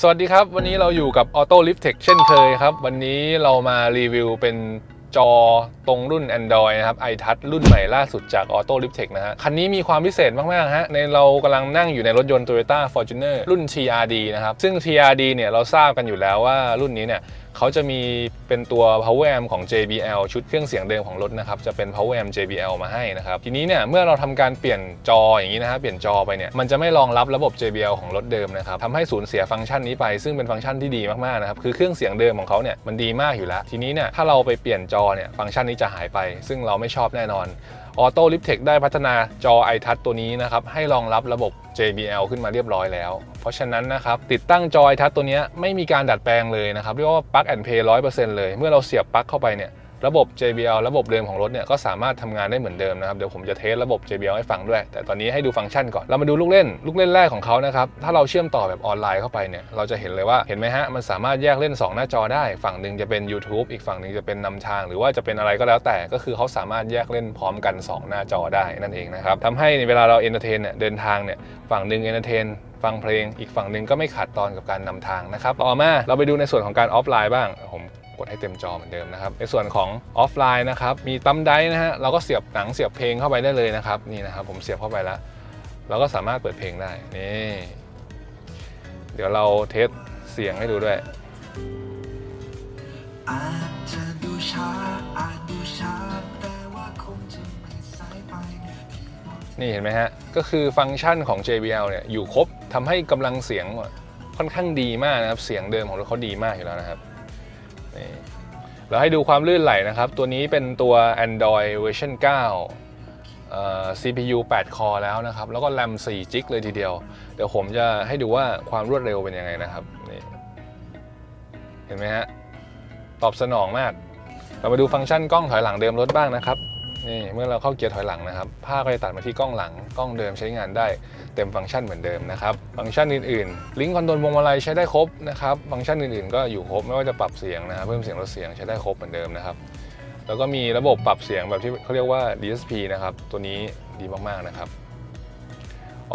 สวัสดีครับ วันนี้เราอยู่กับ Auto Lift Tech เช่นเคยครับ วันนี้เรามารีวิวเป็น จอตรงรุ่น Android นะครับ iTouch รุ่นใหม่ล่าสุดจาก Auto Lift Tech นะฮะ คันนี้มีความพิเศษมาก ๆ ฮะ ในเรากำลังนั่งอยู่ในรถยนต์ Toyota Fortuner รุ่น TRD นะครับ ซึ่ง TRD เนี่ย เราทราบกันอยู่แล้วว่ารุ่นนี้เนี่ยเขาจะมีเป็นตัว power amp ของ JBL ชุดเครื่องเสียงเดิมของรถนะครับ จะเป็น power amp JBL มาให้นะครับ ทีนี้เนี่ยเมื่อเราทำการเปลี่ยนจออย่างนี้นะฮะเปลี่ยนจอไปเนี่ยมันจะไม่รองรับระบบ JBL ของรถเดิมนะครับทำให้สูญเสียฟังก์ชันนี้ไป ซึ่งเป็นฟังก์ชันที่ดีมากๆนะครับคือเครื่องเสียงเดิมของเขาเนี่ยมันดีมากอยู่แล้ว ทีนี้เนี่ยถ้าเราไปเปลี่ยนจอเนี่ยฟังก์ชันนี้จะหายไป ซึ่งเราไม่ชอบแน่นอน Auto l i p t e c h ได้พัฒนาจอ iTouch ตัวนี้นะครับ ให้รองรับระบบ JBL ขึ้นมาเรียบร้อยแล้ว เพราะฉะนั้นนะครับ ติดตั้งจอ iTouch ตัวนี้ไม่มีการดัดแปลงเลยนะครับ เรียกว่า plug and play 100%เลย เมื่อเราเสียบปลั๊กเข้าไปเนี่ย ระบบ JBL ระบบเดิมของรถเนี่ยก็สามารถทำงานได้เหมือนเดิมนะครับ เดี๋ยวผมจะเทสระบบ JBL ให้ฟังด้วย แต่ตอนนี้ให้ดูฟังก์ชันก่อน เรามาดูลูกเล่น ลูกเล่นแรกของเขานะครับ ถ้าเราเชื่อมต่อแบบออนไลน์เข้าไปเนี่ย เราจะเห็นเลยว่า เห็นไหมฮะ มันสามารถแยกเล่น 2 หน้าจอได้ ฝั่งหนึ่งจะเป็น YouTube อีกฝั่งหนึ่งจะเป็นนำทาง หรือว่าจะเป็นอะไรก็แล้วแต่ ก็คือเขาสามารถแยกเล่นพร้อมกัน 2 หน้าจอได้นั่นเองนะครับทำให้เวลาเราเอนเตอร์เทนเนี่ยเดินทางเนี่ย ฝั่งหนึ่งเอนเตอร์เทนฟังเพลง อีกฝั่งหนึ่งก็ไม่ขาดตอนกับการนำทางนะครับ ต่อมาเราไปดูในส่วนของการออฟไลน์บ้าง ผม กดให้เต็มจอเหมือนเดิมนะครับในส่วนของออฟไลน์นะครับมีตั้มไดร์นะฮะเราก็เสียบหนังเสียบเพลงเข้าไปได้เลยนะครับนี่นะครับผมเสียบเข้าไปแล้ว เราก็สามารถเปิดเพลงได้นี่เดี๋ยวเราเทสเสียงให้ดูด้วยนี่เห็นไหมฮะ ก็คือฟังก์ชันของ JBL เนี่ยอยู่ครบทำให้กำลังเสียงค่อนข้างดีมากนะครับ เสียงเดิมของรถเขาดีมากอยู่แล้วนะครับ นี่เราให้ดูความลื่นไหลนะครับ ตัวนี้เป็นตัว Android เวอร์ชัน9 CPU 8 คอแล้วนะครับ แล้วก็ RAM 4จิกเลยทีเดียว เดี๋ยวผมจะให้ดูว่าความรวดเร็วเป็นยังไงนะครับนี่เห็นไหมฮะ ตอบสนองมาก เรามาดูฟังก์ชันกล้องถอยหลังเดิมรถบ้างนะครับ นี่เมื่อเราเข้าเกียร์ถอยหลังนะครับภาก็จะตัดมาที่กล้องหลังกล้องเดิมใช้งานได้เต็มฟังก์ชันเหมือนเดิมนะครับฟังก์ชันอื่นๆ ลิงก์คอนโทรลพวงมาลัยใช้ได้ครบนะครับฟังก์ชันอื่นๆ ก็อยู่ครบไม่ว่าจะปรับเสียงนะครับเพิ่มเสียงลดเสียงใช้ได้ครบเหมือนเดิมนะครับแล้วก็มีระบบปรับเสียงแบบที่เขาเรียกว่า DSP นะครับตัวนี้ดีมากๆนะครับ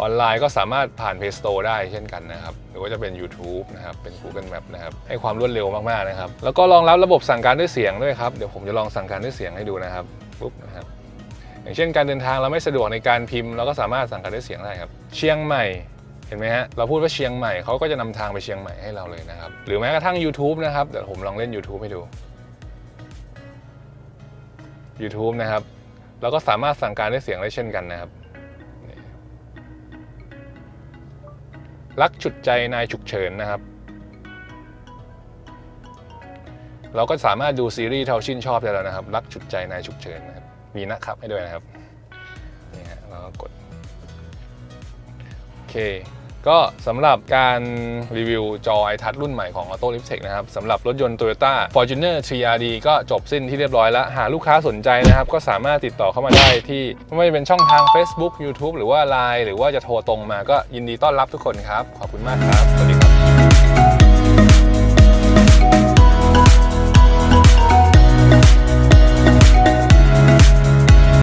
ออนไลน์ก็สามารถผ่าน Play Store ได้เช่นกันนะครับ หรือว่าจะเป็น YouTube นะครับ เป็น Google Map นะครับ ให้ความรวดเร็วมาก ๆ นะครับ แล้วก็รองรับระบบสั่งการด้วยเสียงด้วยครับ เดี๋ยวผมจะลองสั่งการด้วยเสียงให้ดูนะครับ ปุ๊บนะครับอย่างเช่นการเดินทางเราไม่สะดวกในการพิมพ์เราก็สามารถสั่งการด้วยเสียงได้ครับ เชียงใหม่เห็นไหมฮะเราพูดว่าเชียงใหม่เขาก็จะนำทางไปเชียงใหม่ให้เราเลยนะครับ หรือแม้กระทั่ง YouTube นะครับเดี๋ยวผมลองเล่น YouTube ให้ดู YouTube นะครับเราก็สามารถสั่งการด้วยเสียงได้เช่นกันนะครับรักฉุดใจนายฉุกเฉินนะครับ เราก็สามารถดูซีรีส์ที่เราชื่นชอบได้แล้วนะครับ รักฉุดใจนายฉุกเฉินนะครับ มีนะครับให้ด้วยนะครับนี่ฮะเราก็กดโอเคก็สำหรับการรีวิวจอ iTouch รุ่นใหม่ของ Auto Lift Tech นะครับสำหรับรถยนต์ Toyota Fortuner 3RD ก็จบสิ้นที่เรียบร้อยแล้ว หากลูกค้าสนใจนะครับ ก็สามารถติดต่อเข้ามาได้ที่ไม่ว่าจะเป็นช่องทาง Facebook YouTube หรือว่า Line หรือว่าจะโทรตรงมาก็ยินดีต้อนรับทุกคนครับ ขอบคุณมากครับ สวัสดีครับ